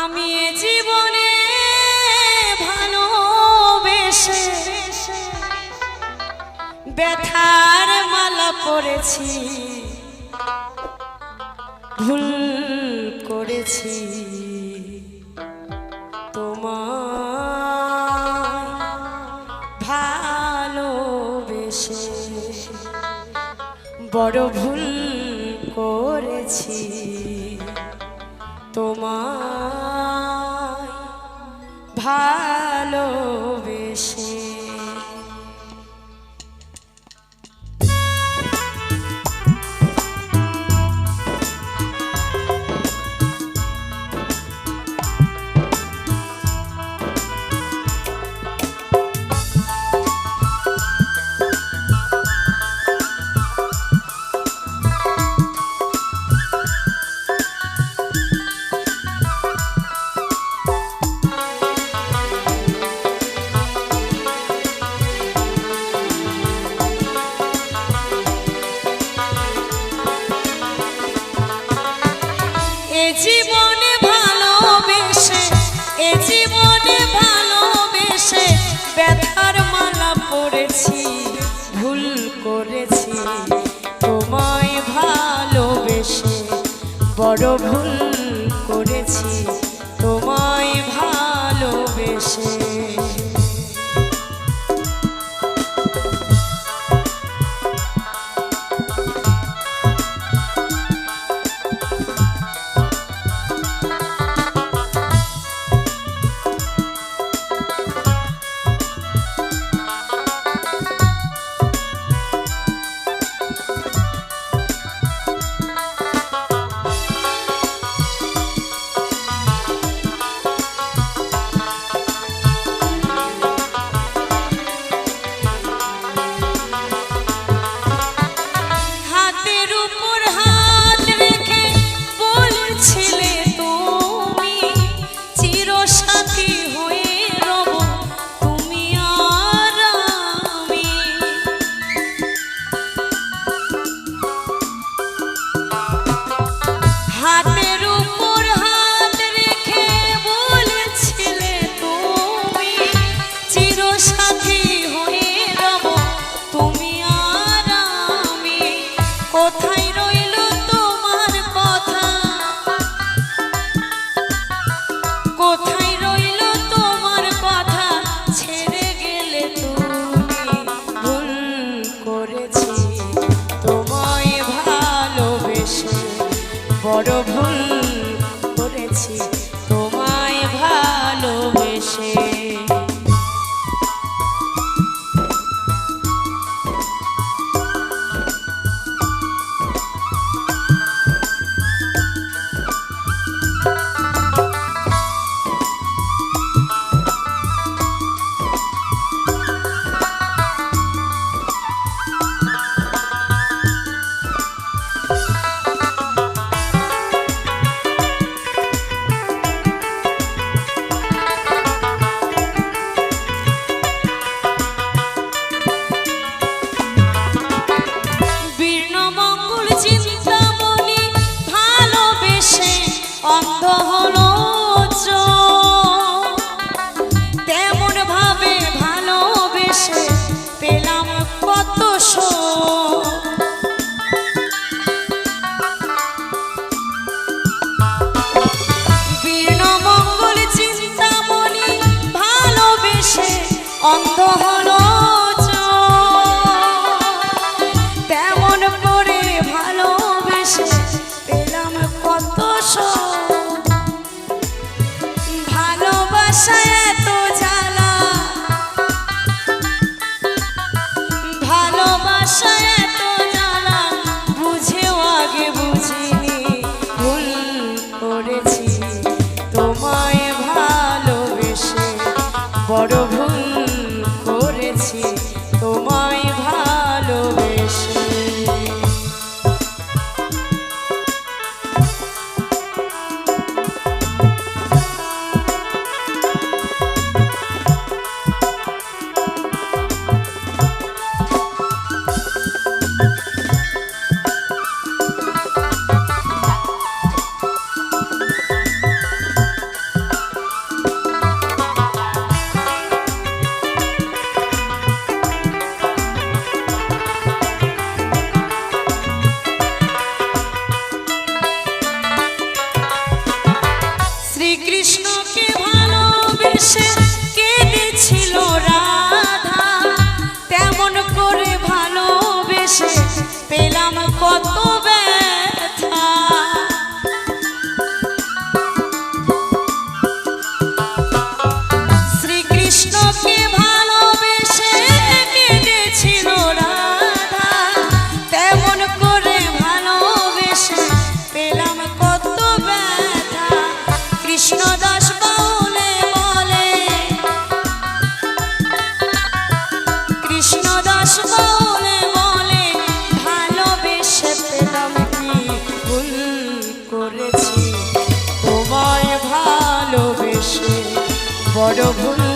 আমি জীবনে ভালোবেসে ব্যথার মালা পড়েছি ভুল করেছি। তোমার ভালোবেসে বড় ভুল Hello. বড় ভুল করেছি। বড় ভুল অন্ধ শ্রীকৃষ্ণকে ভালোবেসে করেছি। তোমায় ভালোবেসে বড় ভুল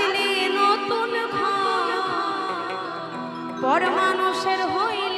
বাঁধলে নতুন ঘর। পর মানুষের হইল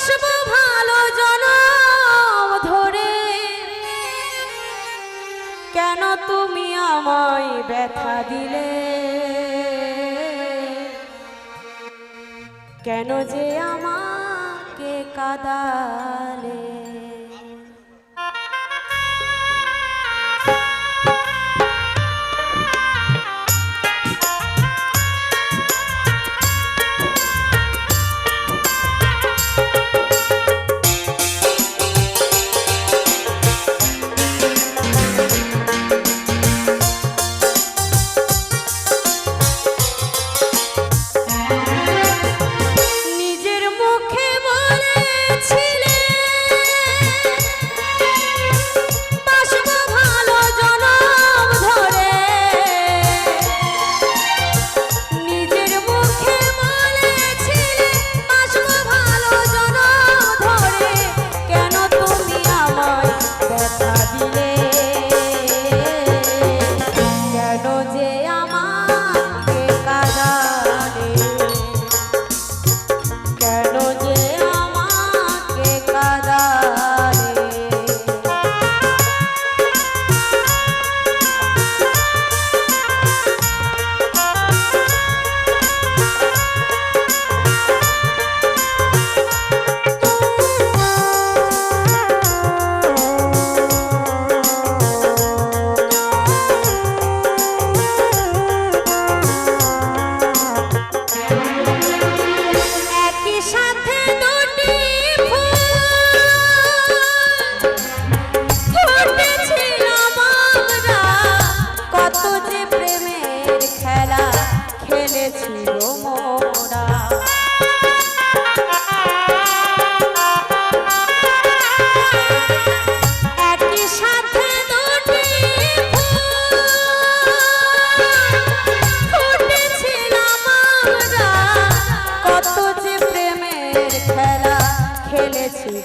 বাসবো ভালো জন ধরে। কেন তুমি আমায় ব্যথা দিলে? কেন যে আমাকে কাদালে?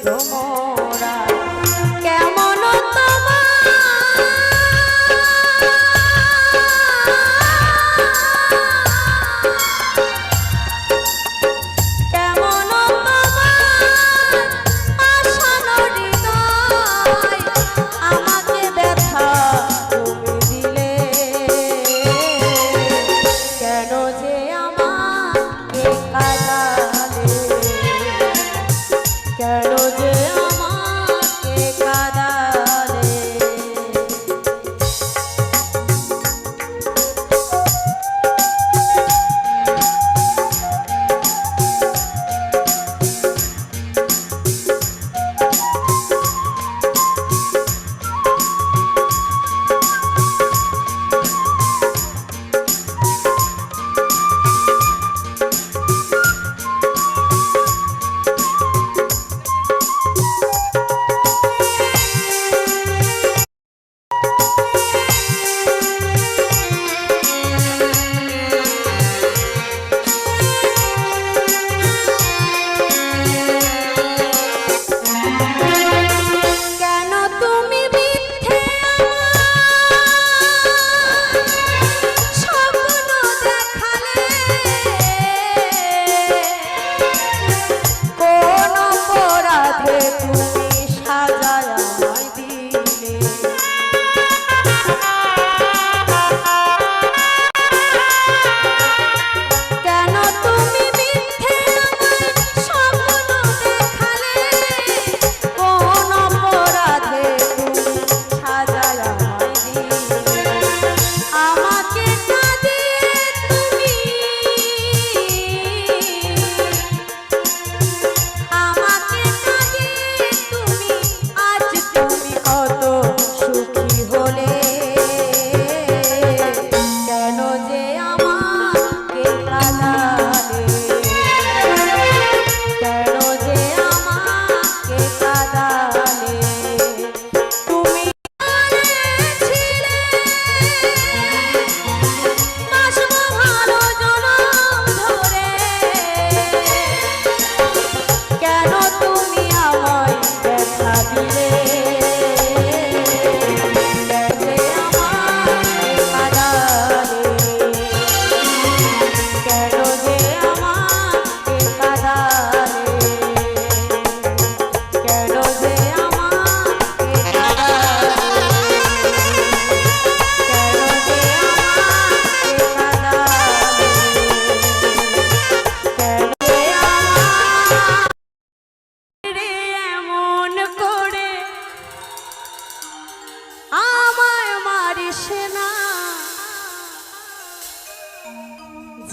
তোমরা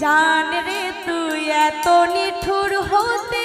জান রে তুই এত নিঠুর হতে